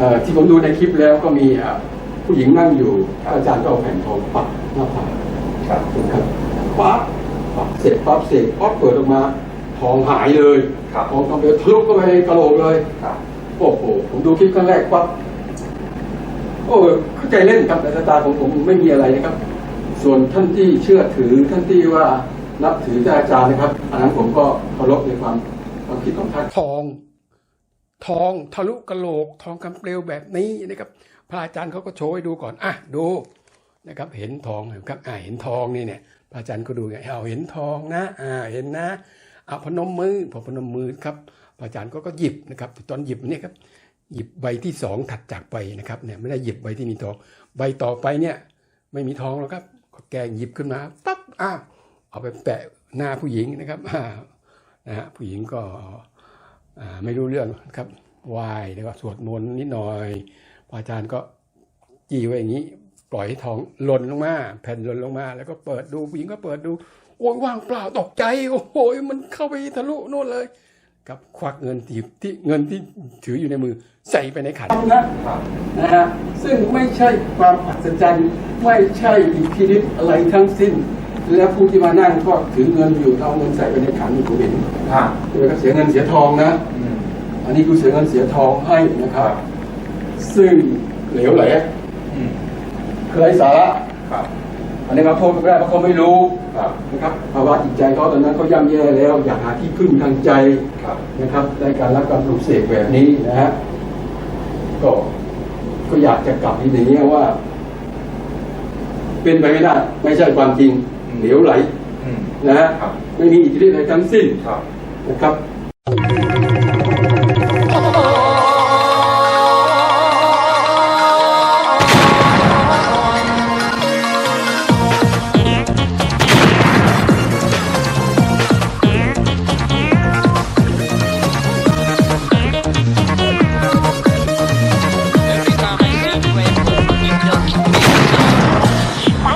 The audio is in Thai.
เอ่อที่ผมดูในคลิปแล้วก็มีเอ่อผู้หญิงนั่งอยู่อาจารย์ก็เอาแผ่นทองปักหน้าผากครับนะครับปั๊บปักเสร็จปั๊บเสร็จปั๊บเปิดออกมาทองหายเลยครับทองคำเปลวทะลุเข้าไปในกระโหลกเลยครับโอ้โหผมดูคลิปครั้งแรกปั๊บโอ้เข้าใจเล่นครับแต่สายตาของผมไม่มีอะไรนะครับ ส่วนท่านที่เชื่อถือท่านที่ว่านับถือท่านอาจารย์นะครับอันนั้นผมก็เคารพในความความคิดของท่านทอง ทองทะลุกระโหลก ทองคำเปลวแบบนี้นะครับ พระอาจารย์เขาก็โชว์ให้ดูก่อนอะดูนะครับ เห็นทองนครับอ่าเห็นทองนี่เนี่ยพระอาจารย์ก็ดูไงเอาเห็นทองนะอ่าเห็นนะเอาพนมมือพอพนมมือครับพระอาจารย์ก็ก็หยิบนะครับตอนหยิบเนี่ยครับหยิบใบที่สองถัดจากไปนะครับเนี่ยไม่ได้หยิบใบที่มีทอง ใบต่อไปเนี่ยไม่มีทองแล้วครับแกงหยิบขึ้นมาปั๊บอ้าวเอาไปแปะหน้าผู้หญิงนะครับอ่านะฮะผู้หญิงก็ ไม่รู้เรื่องครับไหว้แล้วก็สวดมนต์นิดหน่อยพระอาจารย์ก็จี้ไว้อย่างนี้ ปล่อยให้ทองหล่นลงมา แผ่นหล่นลงมา แล้วก็เปิดดูผู้หญิงก็เปิดดู โอ้ยว่างเปล่าตกใจ โอ้โหมันเข้าไปทะลุโน่นเลยครับควักเงินที่ที่เงินที่ถืออยู่ในมือใส่ไปในขันนะครับนะฮะซึ่งไม่ใช่ความอัศจรรย์ไม่ใช่อิทธิฤทธิ์อะไรทั้งสิ้น และผู้ที่มานั่งก็ถือเงินอยู่เอาเงินใส่ไปในขันผมเห็นครับโดยก็เสียเงินเสียทองนะ อืมอันนี้คือเสียเงินเสียทองให้นะครับ ซึ่งเหลวไหลอืมเคยสาระครับอันนี้เขาโทษไม่ได้เพราะเขาไม่รู้ครับนะครับภาวะจิตใจเขาตอนนั้นเขาย่ำแย่แล้ว อยากหาที่พึ่งทางใจครับนะครับในการรับการปลูกเสกแบบนี้นะฮะก็ก็อยากจะกลับที่อย่างนี้ยว่า เป็นไปไม่ได้ ไม่ใช่ความจริงอืมเหลวไหลอืมนะฮะครับไม่มีอิทธิฤทธิ์อะไรทั้งสิ้นครับนะครับ